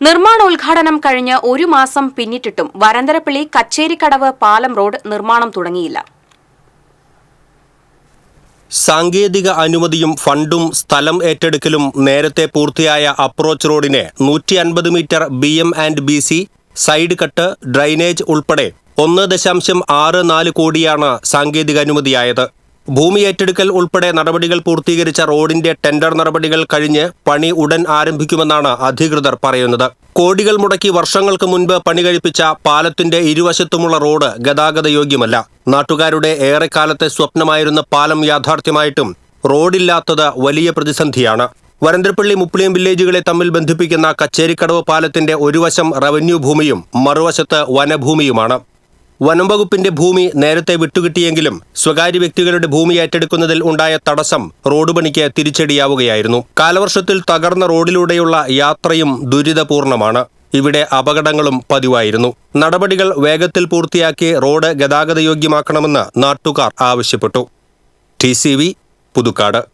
നിർമ്മാണോദ്ഘാടനം കഴിഞ്ഞ് ഒരു മാസം പിന്നിട്ടിട്ടും വരന്തരപ്പള്ളി കച്ചേരിക്കടവ് പാലം റോഡ് നിർമ്മാണം തുടങ്ങിയില്ല. സാങ്കേതിക അനുമതിയും ഫണ്ടും സ്ഥലം ഏറ്റെടുക്കലും നേരത്തെ പൂർത്തിയായ അപ്രോച്ച് റോഡിനെ നൂറ്റി അൻപത് metre B M and B C side cut drainage ഉൾപ്പെടെ ഒന്ന് ദശാംശം ആറ് നാല് കോടിയാണ് സാങ്കേതിക അനുമതിയായത്. ഭൂമി ഏറ്റെടുക്കൽ ഉൾപ്പെടെ നടപടികൾ പൂർത്തീകരിച്ച റോഡിന്റെ ടെൻഡർ നടപടികൾ കഴിഞ്ഞ് പണി ഉടൻ ആരംഭിക്കുമെന്നാണ് അധികൃതർ പറയുന്നത്. കോടികൾ മുടക്കി വർഷങ്ങൾക്ക് മുൻപ് പണി കഴിപ്പിച്ച പാലത്തിന്റെ ഇരുവശത്തുമുള്ള റോഡ് ഗതാഗത യോഗ്യമല്ല. നാട്ടുകാരുടെ ഏറെക്കാലത്തെ സ്വപ്നമായിരുന്ന പാലം യാഥാർത്ഥ്യമായിട്ടും റോഡില്ലാത്തത് വലിയ പ്രതിസന്ധിയാണ്. വരന്തരപ്പള്ളി മുപ്ലിയം വില്ലേജുകളെ തമ്മിൽ ബന്ധിപ്പിക്കുന്ന കച്ചേരിക്കടവ് പാലത്തിന്റെ ഒരു വശം റവന്യൂ ഭൂമിയും മറുവശത്ത് വനഭൂമിയുമാണ്. വനം വകുപ്പിന്റെ ഭൂമി നേരത്തെ വിട്ടുകിട്ടിയെങ്കിലും സ്വകാര്യ വ്യക്തികളുടെ ഭൂമി ഏറ്റെടുക്കുന്നതിൽ ഉണ്ടായ തടസ്സം റോഡ് പണിക്ക് തിരിച്ചടിയാവുകയായിരുന്നു. കാലവർഷത്തിൽ തകർന്ന റോഡിലൂടെയുള്ള യാത്രയും ദുരിതപൂർണമാണ്. ഇവിടെ അപകടങ്ങളും പതിവായിരുന്നു. നടപടികൾ വേഗത്തിൽ പൂർത്തിയാക്കി റോഡ് ഗതാഗതയോഗ്യമാക്കണമെന്ന് നാട്ടുകാർ ആവശ്യപ്പെട്ടു. ടി പുതുക്കാട്.